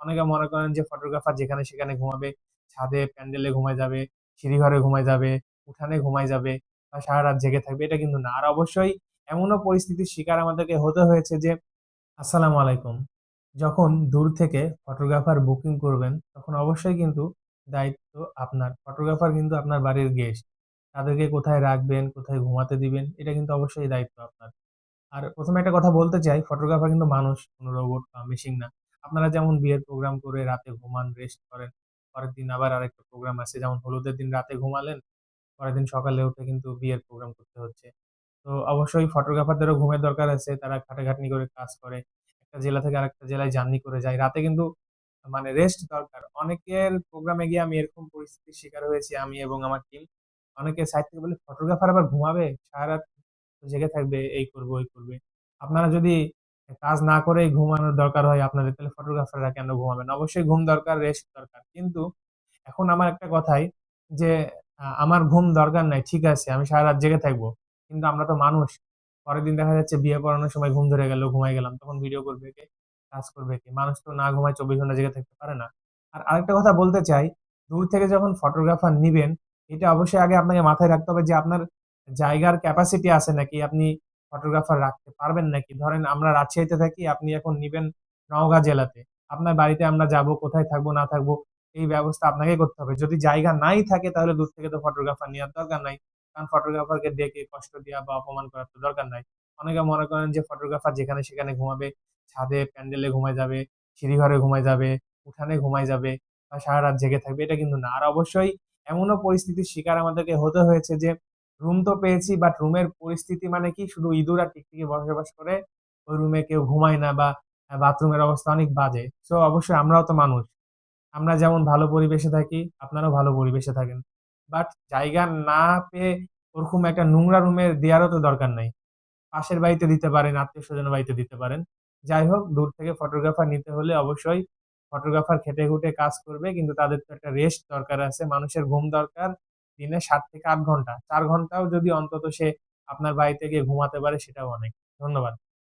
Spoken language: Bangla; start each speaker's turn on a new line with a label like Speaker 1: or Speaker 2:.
Speaker 1: অনেকে মনে করেন যে ফটোগ্রাফার যেখানে সেখানে ঘুমাবে, ছাদে প্যান্ডেলে ঘুমায় যাবে, সিঁড়িঘরে ঘুমায় যাবে, উঠানে ঘুমায় যাবে বা সারারাত জেগে থাকবে এটা কিন্তু না। আর অবশ্যই এমনও পরিস্থিতির শিকার আমাদেরকে হতে হয়েছে যে আসসালামু আলাইকুম। যখন দূর থেকে ফটোগ্রাফার বুকিং করবেন তখন অবশ্যই কিন্তু দায়িত্ব আপনার। ফটোগ্রাফার কিন্তু আপনার বাড়ির গেস্ট। তাদেরকে কোথায় রাখবেন, কোথায় ঘুমাতে দিবেন এটা কিন্তু অবশ্যই দায়িত্ব আপনার। আর প্রথমে একটা কথা বলতে চাই, ফটোগ্রাফার কিন্তু মানুষ, কোনো রোবট বা মেশিন না। আপনারা যেমন বিয়ের প্রোগ্রাম করে রাতে ঘুমান, রেস্ট করেন। পরের দিন আবার আরেকটা প্রোগ্রাম আছে। যেমন হলুদের দিন রাতে ঘুমালেন, পরের দিন সকালে উঠে কিন্তু বিয়ের প্রোগ্রাম করতে হচ্ছে। তো অবশ্যই ফটোগ্রাফারদেরও ঘুমের দরকার আছে। তারা খাটাখাটনি করে কাজ করে। একটা জেলা থেকে আরেকটা জেলায় জার্নি করে যায়। রাতে কিন্তু মানে রেস্ট দরকার। অনেকের প্রোগ্রামে গিয়ে আমি এরকম পরিস্থিতির শিকার হয়েছি আমি এবং আমার টিম। অনেকে সাইড থেকে বলে, "ফটোগ্রাফার আবার ঘুমাবে? সারারাত জেগে থাকবে, এই করবে, ওই করবে।" আপনারা যদি কাজ না করেই ঘুমানোর দরকার হয় আপনাদের তাহলে ফটোগ্রাফাররা কেন ঘুমাবেন? অবশ্যই ঘুম দরকার, রেস্ট দরকার। কিন্তু এখন আমার একটা কথাই যে আমার ঘুম দরকার নাই। ঠিক আছে, আমি সারা রাত জেগে থাকব। কিন্তু আমরা তো মানুষ। পরের দিন দেখা যাচ্ছে বিয়ে পড়ানোর সময় ঘুম ধরে গেল, ঘুমাই গেলাম। তখন ভিডিও করবে কে? কাজ করবে কে? মানুষ তো না ঘুমায় ২৪ ঘণ্টা জেগে থাকতে পারে না। আর আরেকটা কথা বলতে চাই, দূর থেকে যখন ফটোগ্রাফার নিবেন, এটা অবশ্যই আগে আপনাকে মাথায় রাখতে হবে যে আপনার জায়গার ক্যাপাসিটি আছে নাকি? আপনি ফটোগ্রাফার রাখতে পারবেন নাকি? ধরেন আমরা রাজশাহীতে থাকি, আপনি এখন নিবেন নওগাঁ জেলাতে। আপনার বাড়িতে আমরা যাব, কোথায় থাকব না থাকব এই ব্যবস্থা আপনাকে করতে হবে। যদি জায়গা নাই থাকে তাহলে দূর থেকে তো ফটোগ্রাফার নেওয়ার দরকার নাই। কারণ ফটোগ্রাফারকে ডেকে কষ্ট দেওয়া বা অপমান করার তো দরকার নাই। অনেকে মনে করেন যে ফটোগ্রাফার যেখানে সেখানে ঘুমাবে, ছাদে প্যান্ডেলে ঘুমায় যাবে, সিঁড়িঘরে ঘুমায় যাবে, উঠানে ঘুমায় যাবে বা সারা রাত জেগে থাকবে এটা কিন্তু না। আর অবশ্যই এমনও পরিস্থিতির শিকার আমাদেরকে হতে হয়েছে যে রুম তো পেয়েছি বাট রুমের পরিস্থিতি মানে কি শুধু ইঁদুর আর টিকটিকি বসবাস করে। ওই রুমে কেউ ঘুমায় না বা বাথরুমের অবস্থা অনেক বাজে। সো অবশ্যই আমরাও তো মানুষ। আমরা যেমন ভালো পরিবেশে থাকি, আপনারাও ভালো পরিবেশে থাকেন। বাট জায়গা না পেয়ে ওরকম একটা নোংরা রুমে দেওয়ারও তো দরকার নাই। পাশের বাড়িতে দিতে পারেন, আত্মীয়স্বজনের বাড়িতে দিতে পারেন। যাই হোক দূর থেকে ফটোগ্রাফার নিতে হলে অবশ্যই ফটোগ্রাফার খেটে-খুটে কাজ করবে। কিন্তু তাদের তো একটা রেস্ট দরকার আছে। মানুষের ঘুম দরকার দিনে সাত থেকে আট ঘণ্টা। চার ঘন্টাও যদি অন্তত সে আপনার বাড়িতে গিয়ে ঘুমাতে পারে, সেটাও অনেক। ধন্যবাদ।